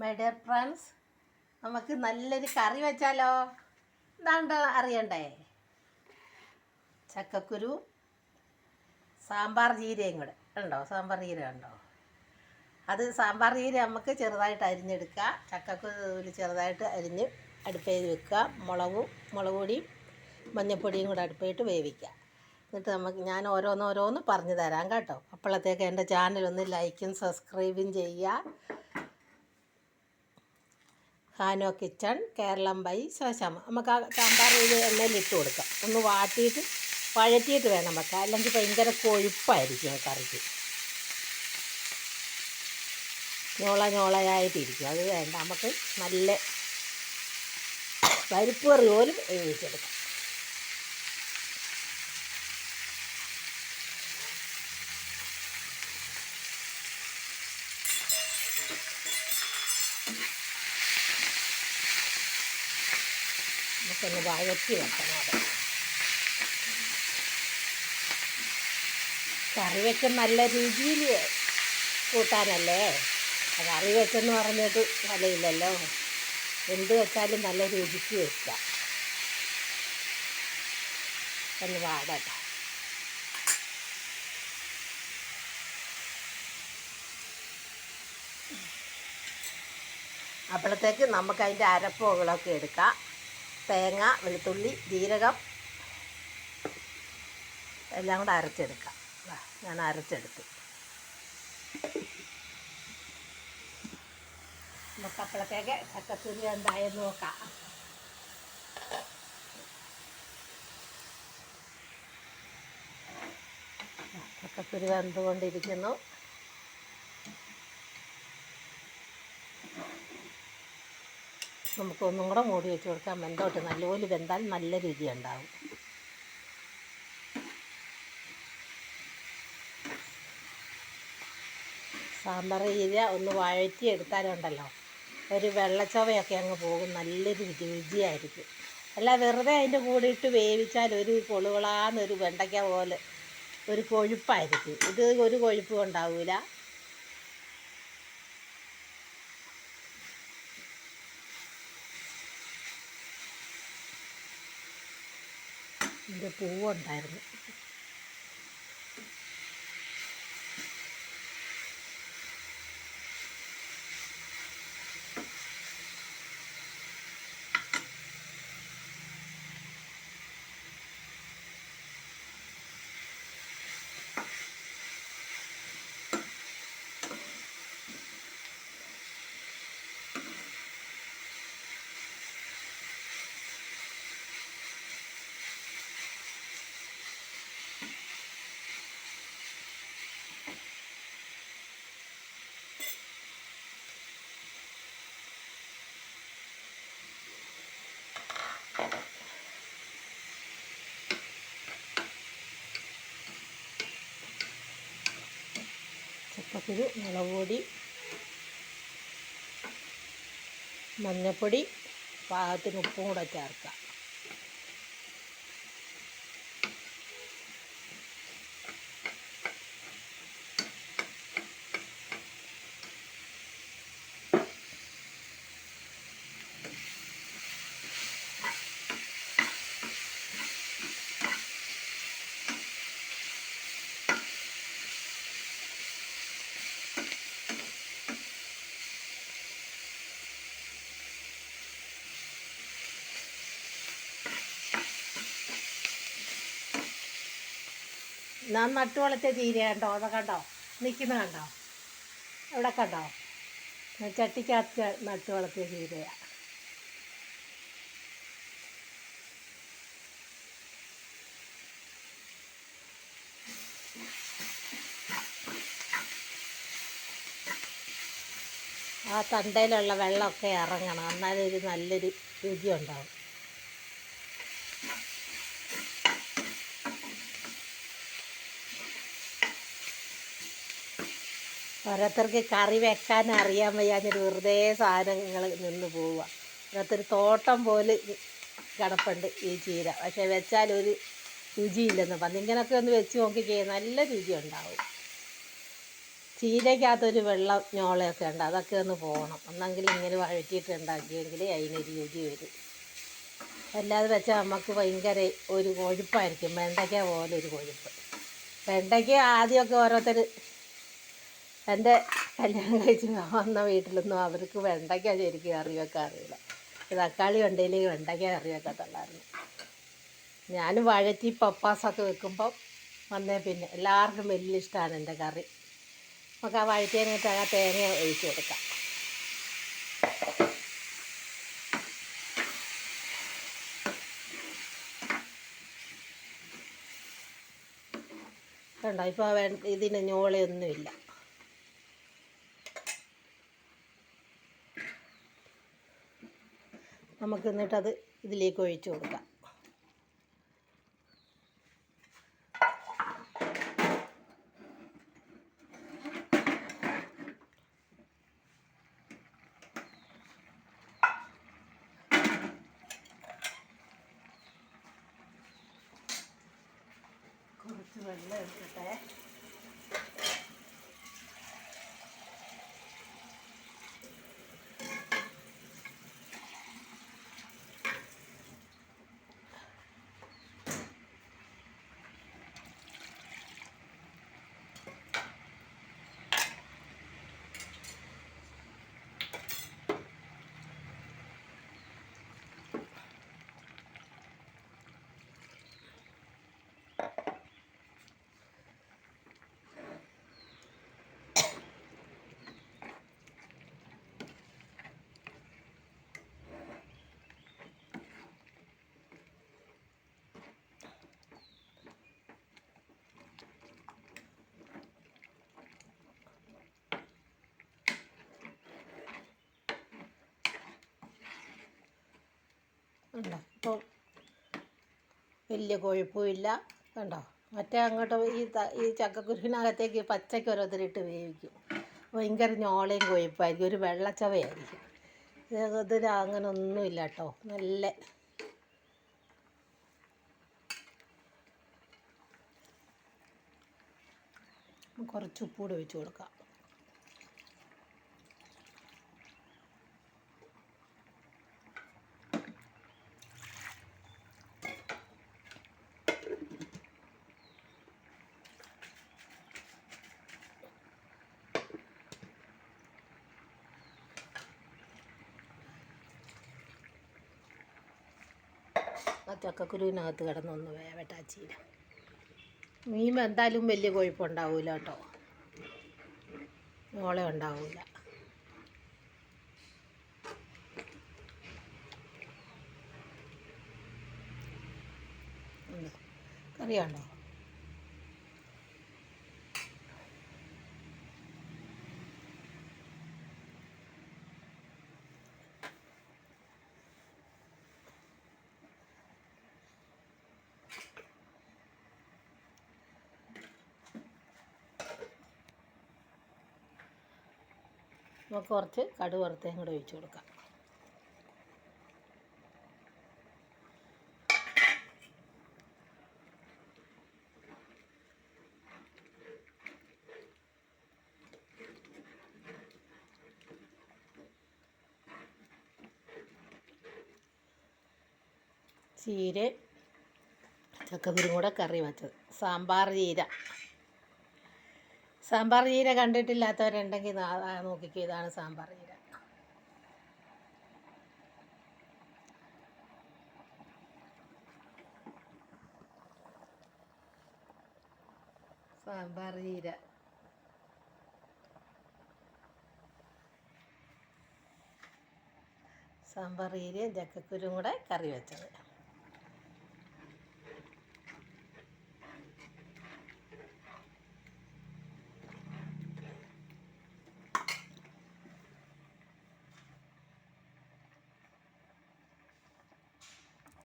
My dear friends നമുക്ക് നല്ലൊരു കറി വെച്ചാലോ? ഇതാണ്ട് അറിയണ്ടേ? ചക്കക്കുരു സാമ്പാർ ജീരയും കൂടെ. ഉണ്ടോ സാമ്പാർ ജീര ഉണ്ടോ അത് സാമ്പാർ ജീര നമുക്ക് ചെറുതായിട്ട് അരിഞ്ഞെടുക്കുക ചക്കക്കുരു ചെറുതായിട്ട് അരിഞ്ഞ് അടുപ്പേത് വെക്കുക. മുളകും മുളക് പൊടിയും മഞ്ഞൾപ്പൊടിയും കൂടെ അടുപ്പായിട്ട് വേവിക്കുക. എന്നിട്ട് നമുക്ക് ഞാൻ ഓരോന്നോരോന്ന് പറഞ്ഞു തരാം കേട്ടോ. അപ്പോഴത്തേക്ക് എന്റെ ചാനൽ ഒന്ന് ലൈക്കും സബ്സ്ക്രൈബും ചെയ്യുക. ഹാനോ കിച്ചൺ കേരളം ബൈ ശോശാമ നമുക്ക് ആ സാമ്പാർ ഇത് എണ്ണയിൽ ഇട്ട് കൊടുക്കാം. ഒന്ന് വാട്ടിയിട്ട് വഴറ്റിയിട്ട് വേണം വെക്കാം അല്ലെങ്കിൽ ഭയങ്കര കൊഴുപ്പായിരിക്കും ആ കറിക്ക്. ഞോള ഞോളയായിട്ടിരിക്കും. അത് വേണ്ട. നമുക്ക് നല്ല പരിപ്പ് കറി പോലും വേവിച്ചെടുക്കാം. നമുക്കൊന്ന് വഴറ്റി വെക്കണം അത്. വെച്ച നല്ല രുചിയിൽ കൂട്ടാനല്ലേ? കറി വെച്ചെന്ന് പറഞ്ഞത് വലയില്ലല്ലോ. എന്ത് വെച്ചാലും നല്ല രുചിക്ക് വെക്കാം. ഒന്ന് വാടട്ടെ. അപ്പോഴത്തേക്ക് നമുക്ക് അതിന്റെ അരപ്പുകളൊക്കെ എടുക്കാം. തേങ്ങ വെളുത്തുള്ളി ജീരകം എല്ലാം കൂടെ അരച്ചെടുക്കാം. ഞാൻ അരച്ചെടുത്തു. നമുക്ക് അപ്പോഴത്തേക്ക് ചക്കക്കുരു എന്തായെന്ന് നോക്കാം. ചക്കക്കുരു വെന്തുകൊണ്ടിരിക്കുന്നു. നമുക്ക് ഒന്നും കൂടെ മൂടി വെച്ച് കൊടുക്കാം. വെന്തോട്ട്. നല്ലപോലെ വെന്താൽ നല്ല രുചി ഉണ്ടാവും സാമ്പാർ ചീര ഒന്ന് വഴറ്റി എടുത്താലുണ്ടല്ലോ. ഒരു വെള്ളച്ചവയൊക്കെ അങ്ങ് പോകും. നല്ലൊരു രുചിയായിരിക്കും. അല്ല വെറുതെ അതിന്റെ കൂടെ ഇട്ട് വേവിച്ചാൽ ഒരു കൊളുകളാന്നൊരു വെണ്ടയ്ക്ക പോലെ ഒരു കൊഴുപ്പായിരിക്കും. ഇത് ഒരു കൊഴുപ്പും ഉണ്ടാവില്ല ഇതിന്റെ പൂവുണ്ടായിരുന്നു. ചക്കക്കുരു മുളക് പൊടി മഞ്ഞൾപ്പൊടി പാകത്തിന് ഉപ്പും കൂടെ ചേർക്കാം ഞാൻ നട്ടു വളർത്തിയ ചീര കണ്ടോ അതൊക്കെ കണ്ടോ? നിൽക്കുന്ന കണ്ടോ? ഇവിടെ കണ്ടോ? ചട്ടിക്കകത്ത് നട്ടുവളത്തെ ചീരയാണ് ആ തണ്ടയിലുള്ള വെള്ളമൊക്കെ ഇറങ്ങണം. എന്നാലൊരു നല്ലൊരു രുചി ഉണ്ടാവും ഓരോരുത്തർക്ക് കറി വെക്കാൻ അറിയാൻ വയ്യാഞ്ഞൊരു വെറുതെ സാധനങ്ങൾ നിന്ന് പോവുക. ഓരോരുത്തർ തോട്ടം പോലെ കിടപ്പുണ്ട് ഈ ചീര. പക്ഷെ വെച്ചാൽ ഒരു രുചിയില്ലെന്ന് പറഞ്ഞു. ഇങ്ങനെയൊക്കെ ഒന്ന് വെച്ച് നോക്കി ചെയ്യാൻ നല്ല രുചി ഉണ്ടാവും. ചീരയ്ക്കകത്തൊരു വെള്ളം ഞോളയൊക്കെ ഉണ്ട്. അതൊക്കെ ഒന്ന് പോകണം. ഒന്നെങ്കിൽ ഇങ്ങനെ വഴറ്റിയിട്ട് ഉണ്ടാക്കിയെങ്കിൽ അതിനൊരു രുചി വരും. അല്ലാതെ വെച്ചാൽ നമുക്ക് ഭയങ്കര ഒരു കൊഴുപ്പായിരിക്കും. വെണ്ടയ്ക്ക പോലെ ഒരു കൊഴുപ്പ്. വെണ്ടയ്ക്ക ആദ്യമൊക്കെ ഓരോരുത്തർ എന്റെ കല്യാണം കഴിച്ച് വന്ന വീട്ടിലൊന്നും അവർക്ക് വെണ്ടയ്ക്ക ശരിക്കും കറി വെക്കാൻ അറിയില്ല. തക്കാളി ഉണ്ടെങ്കിൽ വെണ്ടയ്ക്ക കറി വെക്കത്തുള്ളായിരുന്നു ഞാനും വഴറ്റി പപ്പാസൊക്കെ വെക്കുമ്പം വന്നേ പിന്നെ എല്ലാവർക്കും വലിയ ഇഷ്ടമാണ് എന്റെ കറി. നമുക്ക് ആ വഴറ്റിയതിനകത്ത് ആ തേങ്ങ ഒഴിച്ച് കൊടുക്കാം. കണ്ടോ? ഇപ്പോൾ ഇതിന് ഞോളയൊന്നുമില്ല. നമുക്ക് എന്നിട്ട് അത് ഇതിലേക്ക് ഒഴിച്ചു കൊടുക്കാം. കുറച്ച് വെള്ളം കണ്ടോ? ഇപ്പോൾ വലിയ കൊഴുപ്പുമില്ല. കണ്ടോ? മറ്റേ അങ്ങോട്ട് ഈ ഈ ചക്കക്കുരുവിനകത്തേക്ക് പച്ചയ്ക്ക് ഓരോരുത്തരിട്ട് വേവിക്കും. ഭയങ്കര ഞോളയും കൊഴുപ്പായിരിക്കും. ഒരു വെള്ളച്ചവയായിരിക്കും. ഇത് ഇതിൽ അങ്ങനെ ഒന്നുമില്ല കേട്ടോ. നല്ല കുറച്ച് ഉപ്പൂടെ വെച്ച് കൊടുക്കാം. ആ ചക്കക്കുരുവിനകത്ത് കിടന്നൊന്ന് വേവട്ടെ ചീര മീൻ എന്തായാലും വലിയ കൊഴുപ്പുണ്ടാവില്ല കേട്ടോ. മോളെ ഉണ്ടാവില്ല കറിയാണ്ടോ നമുക്ക് കുറച്ച് കടു വറുത്തേം കൂടെ ഒഴിച്ചു കൊടുക്കാം. ചീര ചക്കക്കുരും കൂടെ കറി വെച്ചത്. സാമ്പാർ ചീര. സാമ്പാർ ചീര കണ്ടിട്ടില്ലാത്തവരുണ്ടെങ്കിൽ നോക്കിക്കോ ഇതാണ് സാമ്പാർ ചീര. സാമ്പാർ ചീര. സാമ്പാർ ചീരയും ചക്കക്കുരും കൂടെ കറി വെച്ചത്.